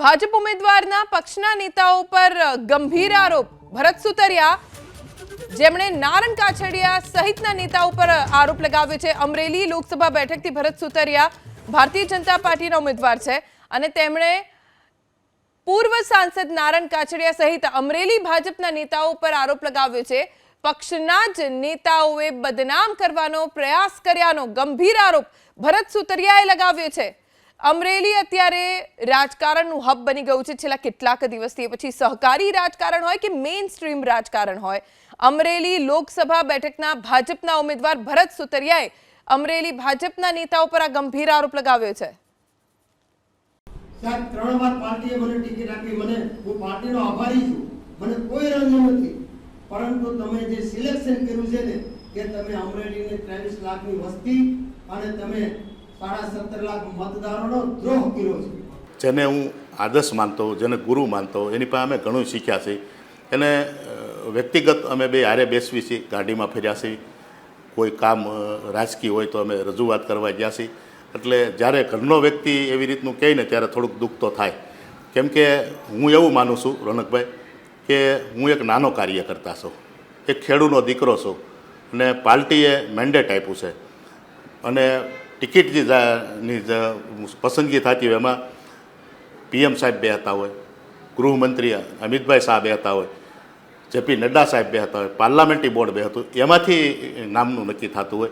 ભાજપ ઉમેદવારના પક્ષના નેતાઓ પર ગંભીર આરોપ. ભરત સુતરિયા, જેમણે નારણ કાછડિયા સહિતના નેતાઓ પર આરોપ લગાવ્યો છે. અમરેલી લોકસભા બેઠકથી ભરત સુતરિયા ભારતીય જનતા પાર્ટીના ઉમેદવાર છે અને તેમણે પૂર્વ સાંસદ નારણ કાછડિયા સહિત અમરેલી ભાજપના નેતાઓ પર આરોપ લગાવ્યો છે. પક્ષના જ નેતાઓએ બદનામ કરવાનો પ્રયાસ કર્યાનો ગંભીર આરોપ ભરત સુતરિયાએ લગાવ્યો છે. અમરેલી અત્યારે રાજકારણનું હબ બની ગયું છે. છેલ્લા કેટલાક દિવસથી પછી સહકારી રાજકારણ હોય કે મેઇન સ્ટ્રીમ રાજકારણ હોય? અમરેલી લોકસભા બેઠકના ભાજપના ઉમેદવાર ભરત સુતરિયાએ અમરેલી ભાજપના નેતાઓ પર આ ગંભીર આરોપ લગાવ્યો છે. સાહેબ ત્રણ વાર પાર્ટીએ મને ટિકિટ આપી. મને હું પાર્ટીનો આભારી છું. મને કોઈ રંગ નથી. પરંતુ તમે જે સિલેક્શન કર્યું છે ને, કે તમે અમરેલીને ત્રેવીસ લાખની વસ્તી અને તમે જેને હું આદર્શ માનતો, જેને ગુરુ માનતો, એની પાસે અમે ઘણું શીખ્યા છીએ. એને વ્યક્તિગત અમે બે હારે બેસવી છીએ, ગાડીમાં ફર્યા છીએ. કોઈ કામ રાજકીય હોય તો અમે રજૂઆત કરવા ગયા છીએ. એટલે જ્યારે ઘરનો વ્યક્તિ એવી રીતનું કહે ને, ત્યારે થોડુંક દુઃખ તો થાય. કેમ કે હું એવું માનું છું, રોનકભાઈ, કે હું એક નાનો કાર્યકર્તા છું. એક ખેડૂનો દીકરો છું. અને પાર્ટીએ મેન્ડેટ આપ્યું છે. અને ટિકિટ જે ની પસંદગી થતી હોય એમાં પીએમ સાહેબ બે હતા હોય, ગૃહમંત્રી અમિતભાઈ શાહ બેહતા હોય, જેપી નડ્ડા સાહેબ બે હતા હોય, પાર્લામેન્ટરી બોર્ડ બે હતું એમાંથી નામનું નક્કી થતું હોય.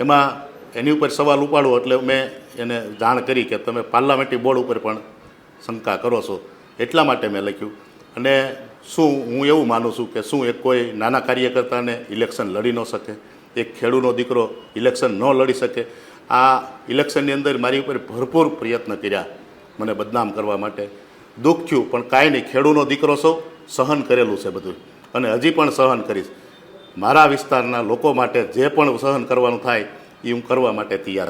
એમાં એની ઉપર સવાલ ઉપાડવો એટલે મેં એને જાણ કરી કે તમે પાર્લામેન્ટરી બોર્ડ ઉપર પણ શંકા કરો છો. એટલા માટે મેં લખ્યું. અને શું હું એવું માનું છું કે શું એક કોઈ નાના કાર્યકર્તાને ઇલેક્શન લડી ન શકે, એક ખેડૂતનો દીકરો ઇલેક્શન ન લડી શકે આ ઇલેક્શનની અંદર મારી ઉપર ભરપૂર પ્રયત્ન કર્યા મને બદનામ કરવા માટે. દુઃખ થયું, પણ કાંઈ નહીં. ખેડૂનો દીકરો છો સહન કરેલું છે બધું. અને હજી પણ સહન કરીશ. મારા વિસ્તારના લોકો માટે જે પણ સહન કરવાનું થાય એ હું કરવા માટે તૈયાર